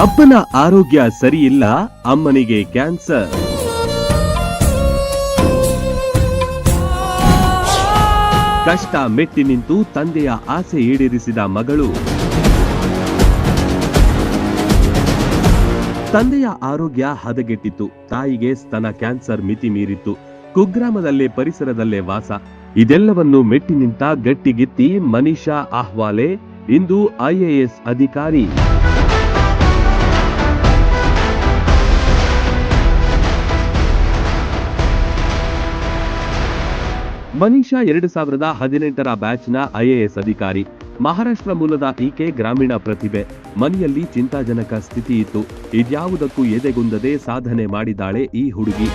ಅಪ್ಪನ ಆರೋಗ್ಯ ಸರಿಯಿಲ್ಲ, ಅಮ್ಮನಿಗೆ ಕ್ಯಾನ್ಸರ್. ಕಷ್ಟ ಮೆಟ್ಟಿ ನಿಂತು ತಂದೆಯ ಆಸೆ ಈಡೇರಿಸಿದ ಮಗಳು. ತಂದೆಯ ಆರೋಗ್ಯ ಹದಗೆಟ್ಟಿತ್ತು, ತಾಯಿಗೆ ಸ್ತನ ಕ್ಯಾನ್ಸರ್ ಮಿತಿ ಮೀರಿತ್ತು, ಕುಗ್ರಾಮದಲ್ಲೇ ಪರಿಸರದಲ್ಲೇ ವಾಸ. ಇದೆಲ್ಲವನ್ನು ಮೆಟ್ಟಿ ನಿಂತ ಗಟ್ಟಿಗಿತ್ತಿ ಮನೀಷಾ ಆಹ್ವಾಲೆ ಇಂದು ಐಎಎಸ್ ಅಧಿಕಾರಿ. ಮನೀಷಾ ಎರಡು ಸಾವಿರದ ಹದಿನೆಂಟರ ಬ್ಯಾಚ್ನ ಐಎಎಸ್ ಅಧಿಕಾರಿ, ಮಹಾರಾಷ್ಟ್ರ ಮೂಲದ ಈಕೆ ಗ್ರಾಮೀಣ ಪ್ರತಿಭೆ. ಮನೆಯಲ್ಲಿ ಚಿಂತಾಜನಕ ಸ್ಥಿತಿ ಇತ್ತು ಇದ್ಯಾವುದಕ್ಕೂ ಎದೆಗುಂದದೆ ಸಾಧನೆ ಮಾಡಿದಾಳೆ ಈ ಹುಡುಗಿ.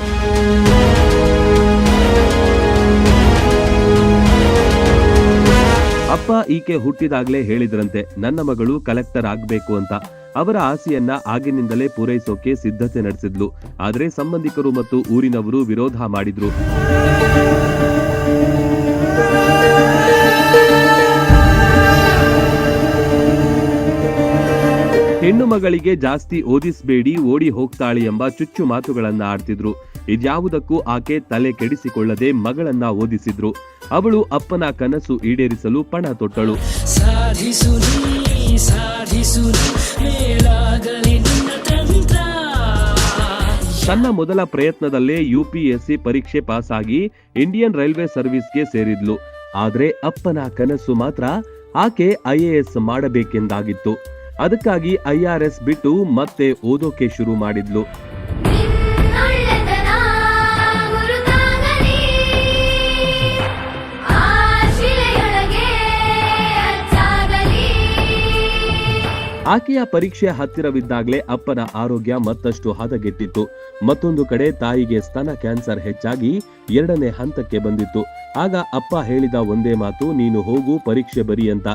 ಅಪ್ಪ ಈಕೆ ಹುಟ್ಟಿದಾಗಲೇ ಹೇಳಿದ್ರಂತೆ, ನನ್ನ ಮಗಳು ಕಲೆಕ್ಟರ್ ಆಗ್ಬೇಕು ಅಂತ. ಅವರ ಆಸೆಯನ್ನ ಆಗಿನಿಂದಲೇ ಪೂರೈಸೋಕೆ ಸಿದ್ಧತೆ ನಡೆಸಿದ್ಲು. ಆದರೆ ಸಂಬಂಧಿಕರು ಮತ್ತು ಊರಿನವರು ವಿರೋಧ ಮಾಡಿದ್ರು. ಹೆಣ್ಣು ಮಗಳಿಗೆ ಜಾಸ್ತಿ ಓದಿಸ್ಬೇಡಿ ಓಡಿ ಹೋಗ್ತಾಳೆ ಎಂಬ ಚುಚ್ಚು ಮಾತುಗಳನ್ನ ಆಡ್ತಿದ್ರು. ಇದ್ಯಾವುದಕ್ಕೂ ಆಕೆ ತಲೆ ಕೆಡಿಸಿಕೊಳ್ಳದೆ ಮಗಳನ್ನ ಓದಿಸಿದ್ರು. ಅವಳು ಅಪ್ಪನ ಕನಸು ಈಡೇರಿಸಲು ಪಣ ತೊಟ್ಟಳು. ತನ್ನ ಮೊದಲ ಪ್ರಯತ್ನದಲ್ಲೇ ಯುಪಿಎಸ್ಸಿ ಪರೀಕ್ಷೆ ಪಾಸ್ ಆಗಿ ಇಂಡಿಯನ್ ರೈಲ್ವೆ ಸರ್ವಿಸ್ಗೆ ಸೇರಿದ್ಲು. ಆದ್ರೆ ಅಪ್ಪನ ಕನಸು ಮಾತ್ರ ಆಕೆ ಐಎಎಸ್ ಮಾಡಬೇಕೆಂದಾಗಿತ್ತು. ಅದಕ್ಕಾಗಿ ಐಆರ್ಎಸ್ ಬಿಟ್ಟು ಮತ್ತೆ ಓದೋಕೆ ಶುರು ಮಾಡಿದ್ಲು. ಆಕೆಯ ಪರೀಕ್ಷೆ ಹತ್ತಿರವಿದ್ದಾಗಲೇ ಅಪ್ಪನ ಆರೋಗ್ಯ ಮತ್ತಷ್ಟು ಹದಗೆಟ್ಟಿತ್ತು. ಮತ್ತೊಂದು ಕಡೆ ತಾಯಿಗೆ ಸ್ತನ ಕ್ಯಾನ್ಸರ್ ಹೆಚ್ಚಾಗಿ ಎರಡನೇ ಹಂತಕ್ಕೆ ಬಂದಿತ್ತು. ಆಗ ಅಪ್ಪ ಹೇಳಿದ ಒಂದೇ ಮಾತು ನೀನು ಹೋಗು ಪರೀಕ್ಷೆ ಬರಿ ಅಂತ.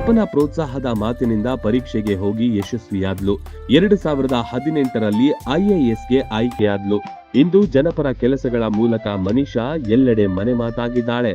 ಅಪ್ಪನ ಪ್ರೋತ್ಸಾಹದ ಮಾತಿನಿಂದ ಪರೀಕ್ಷೆಗೆ ಹೋಗಿ ಯಶಸ್ವಿಯಾದ್ಲು. ಎರಡು ಸಾವಿರದ ಹದಿನೆಂಟರಲ್ಲಿ ಐಎಎಸ್ಗೆ ಆಯ್ಕೆಯಾದ್ಲು. ಇಂದು ಜನಪರ ಕೆಲಸಗಳ ಮೂಲಕ ಮನೀಷಾ ಎಲ್ಲೆಡೆ ಮನೆ ಮಾತಾಗಿದ್ದಾಳೆ.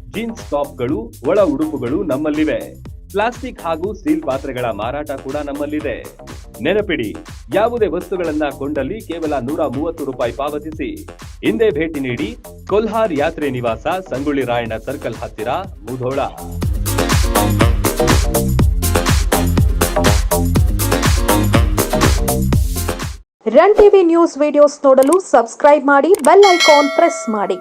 jeans ಟಾಪ್ಗಳು, ಒಳ ಉಡುಪುಗಳು ನಮ್ಮಲ್ಲಿವೆ. ಪ್ಲಾಸ್ಟಿಕ್ ಹಾಗೂ ಸ್ಟೀಲ್ ಪಾತ್ರೆಗಳ ಮಾರಾಟ ಕೂಡ ನಮ್ಮಲ್ಲಿದೆ. ನೆನಪಿಡಿ, ಯಾವುದೇ ವಸ್ತುಗಳನ್ನ ಕೊಂಡಲ್ಲಿ ಕೇವಲ ನೂರ ಮೂವತ್ತು ರೂಪಾಯಿ ಪಾವತಿಸಿ. ಹಿಂದೆ ಭೇಟಿ ನೀಡಿ, ಕೊಲ್ಹಾರ್ ಯಾತ್ರೆ ನಿವಾಸ, ಸಂಗೊಳ್ಳಿ ರಾಯಣ್ಣ ಸರ್ಕಲ್ ಹತ್ತಿರ, Mudhol. Run TV news videos ನೋಡಲು ಸಬ್ಸ್ಕ್ರೈಬ್ ಮಾಡಿ, ಬೆಲ್ ಐಕಾನ್ ಪ್ರೆಸ್ ಮಾಡಿ.